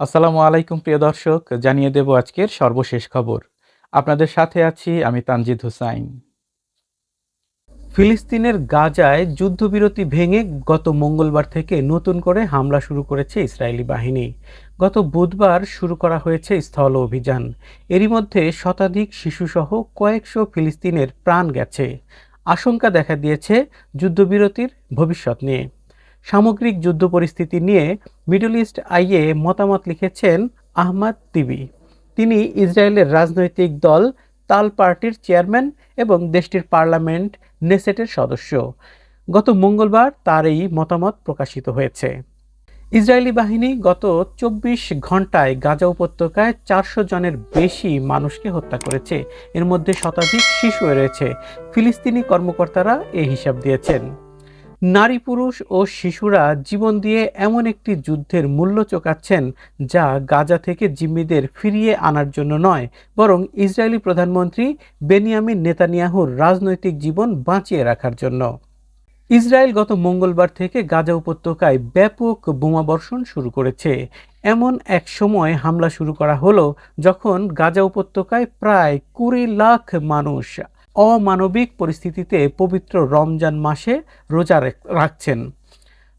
আসসালামু আলাইকুম, প্রিয় দর্শক। জানিয়ে দেব আজকের সর্বশেষ খবর। আপনাদের সাথে আছি আমি তানজিদ হুসাইন। ফিলিস্তিনের গাজায় যুদ্ধবিরতি ভেঙে গত মঙ্গলবার থেকে নতুন করে হামলা শুরু করেছে ইসরায়েলি বাহিনী। গত বুধবার শুরু করা হয়েছে স্থল অভিযান। এরই মধ্যে শতাধিক শিশুসহ কয়েকশো ফিলিস্তিনের প্রাণ গেছে। আশঙ্কা দেখা দিয়েছে যুদ্ধবিরতির ভবিষ্যৎ নিয়ে। সামগ্রিক যুদ্ধ পরিস্থিতি নিয়ে মিডল ইস্ট আইয়ে মতামত লিখেছেন আহমাদ তিবি। তিনি ইসরায়েলের রাজনৈতিক দল, তাল পার্টির চেয়ারম্যান এবং দেশটির পার্লামেন্ট নেসেটের সদস্য। গত মঙ্গলবার তার এই মতামত প্রকাশিত হয়েছে। ইসরায়েলি বাহিনী গত চব্বিশ ঘন্টায় গাজা উপত্যকায় চারশো জনের বেশি মানুষকে হত্যা করেছে। এর মধ্যে শতাধিক শিশু রয়েছে। ফিলিস্তিনি কর্মকর্তারা এই হিসাব দিয়েছেন। নারী পুরুষ ও শিশুরা জীবন দিয়ে এমন একটি যুদ্ধের মূল্য চোকাচ্ছেন যা গাজা থেকে জিম্মিদের ফিরিয়ে আনার জন্য নয়, বরং ইসরায়েলি প্রধানমন্ত্রী বেনিয়ামিন নেতানিয়াহুর রাজনৈতিক জীবন বাঁচিয়ে রাখার জন্য। ইসরায়েল গত মঙ্গলবার থেকে গাজা উপত্যকায় ব্যাপক বোমাবর্ষণ শুরু করেছে। এমন এক সময় হামলা শুরু করা হলো যখন গাজা উপত্যকায় প্রায় কুড়ি লাখ মানুষ অমানবিক পরিস্থিতিতে পবিত্র রমজান মাসে রোজা রাখছেন।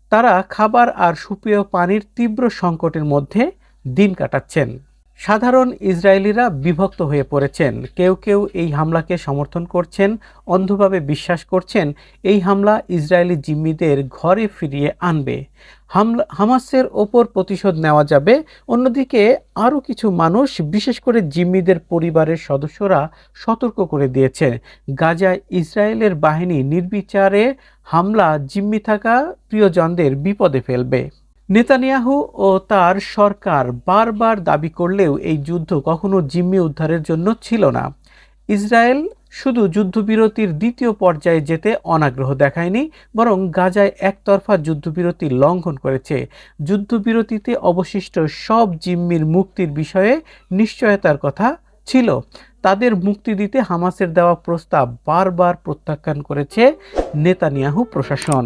তারা খাবার আর সুপেয় পানির তীব্র সংকটের মধ্যে দিন কাটাচ্ছেন। সাধারণ ইসরায়েলিরা বিভক্ত হয়ে পড়েছেন। কেউ কেউ এই হামলাকে সমর্থন করছেন, অন্ধভাবে বিশ্বাস করছেন, এই হামলা ইসরায়েলি জিম্মিদের ঘরে ফিরিয়ে আনবে। হামলা, হামাসের ওপর প্রতিশোধ নেওয়া যাবে। অন্যদিকে আরও কিছু মানুষ, বিশেষ করে জিম্মিদের পরিবারের সদস্যরা সতর্ক করে দিয়েছে। গাজায় ইসরায়েলের বাহিনী নির্বিচারে হামলা, জিম্মি থাকা প্রিয়জনদের বিপদে ফেলবে। নেতানিয়াহু ও তার সরকার বারবার দাবি করলেও এই যুদ্ধ কখনো জিম্মি উদ্ধারের জন্য ছিল না। ইসরায়েল শুধু যুদ্ধবিরতির দ্বিতীয় পর্যায়ে যেতে অনাগ্রহ দেখায়নি, বরং গাজায় একতরফা যুদ্ধবিরতি লঙ্ঘন করেছে। যুদ্ধবিরতিতে অবশিষ্ট সব জিম্মির মুক্তির বিষয়ে নিশ্চয়তার কথা ছিল। তাদের মুক্তি দিতে হামাসের দেওয়া প্রস্তাব বারবার প্রত্যাখ্যান করেছে নেতানিয়াহু প্রশাসন।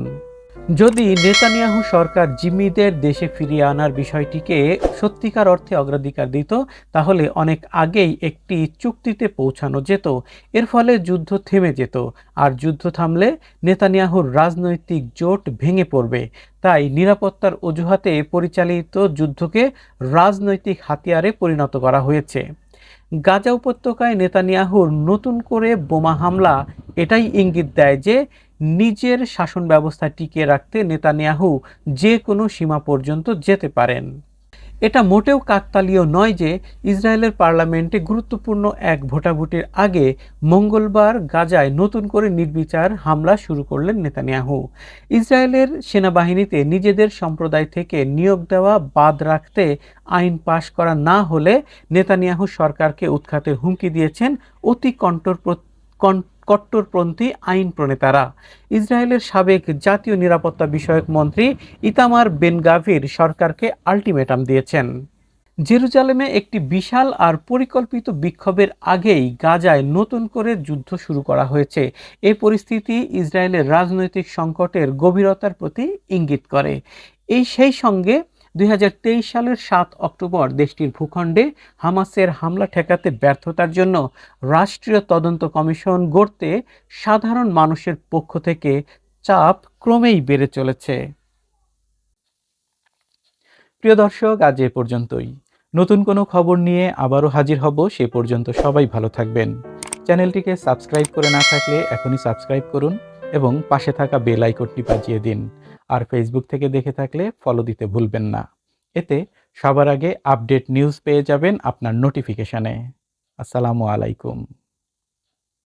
যদি নেতানিয়াহু সরকার জিম্মিদের দেশে ফিরিয়ে আনার বিষয়টিকে সত্যিকার অর্থে অগ্রাধিকার দিত, তাহলে অনেক আগেই একটি চুক্তিতে পৌঁছানো যেত। এর ফলে যুদ্ধ থেমে যেত, আর যুদ্ধ থামলে নেতানিয়াহুর রাজনৈতিক জোট ভেঙে পড়বে। তাই নিরাপত্তার অজুহাতে পরিচালিত যুদ্ধকে রাজনৈতিক হাতিয়ারে পরিণত করা হয়েছে। গাজা উপত্যকায় নেতানিয়াহুর নতুন করে বোমা হামলা। এটাই ইঙ্গিত দেয় যে নিজের শাসন ব্যবস্থা টিকিয়ে রাখতে নেতানিয়াহু যে কোনো সীমা পর্যন্ত যেতে পারেন। এটা মোটেও কাকতালীয় নয় যে ইসরায়েলের পার্লামেন্টে গুরুত্বপূর্ণ এক ভোটাভুটির আগে মঙ্গলবার গাজায় নতুন করে নির্বিচার হামলা শুরু করলেন নেতানিয়াহু। ইসরায়েলের সেনাবাহিনীতে নিজেদের সম্প্রদায় থেকে নিয়োগ দেওয়া বাদ রাখতে আইন পাশ করা না হলে নেতানিয়াহু সরকারকে উৎখাতের হুমকি দিয়েছেন অতি কণ্ঠর কট্টরপন্থী আইন প্রণেতারা ইসরায়েলের সাবেক জাতীয় নিরাপত্তা বিষয়ক মন্ত্রী ইতামার বেনগাভির সরকারকে আলটিমেটাম দিয়েছেন। জেরুজালেমে একটি বিশাল আর পরিকল্পিত বিক্ষোভের আগেই গাজায় নতুন করে যুদ্ধ শুরু করা হয়েছে। এ পরিস্থিতি ইসরায়েলের রাজনৈতিক সংকটের গভীরতার প্রতি ইঙ্গিত করে। এই সেই সঙ্গে দুই হাজার তেইশ সালের সাত অক্টোবর দেশটির ভূখণ্ডে হামাসের হামলা ঠেকাতে ব্যর্থতার জন্য রাষ্ট্রীয় তদন্ত কমিশন গড়তে সাধারণ মানুষের পক্ষ থেকে চাপ ক্রমেই বেড়ে চলেছে। প্রিয় দর্শক, আজ এ পর্যন্তই। নতুন কোনো খবর নিয়ে আবারও হাজির হব, সে পর্যন্ত সবাই ভালো থাকবেন। চ্যানেলটিকে সাবস্ক্রাইব করে না থাকলে এখনই সাবস্ক্রাইব করুন এবং পাশে থাকা বেল আইকনটি বাজিয়ে দিন। আর ফেসবুক থেকে দেখে থাকলে ফলো দিতে ভুলবেন না। এতে সবার আগে আপডেট নিউজ পেয়ে যাবেন আপনার নোটিফিকেশানে আসসালামু আলাইকুম।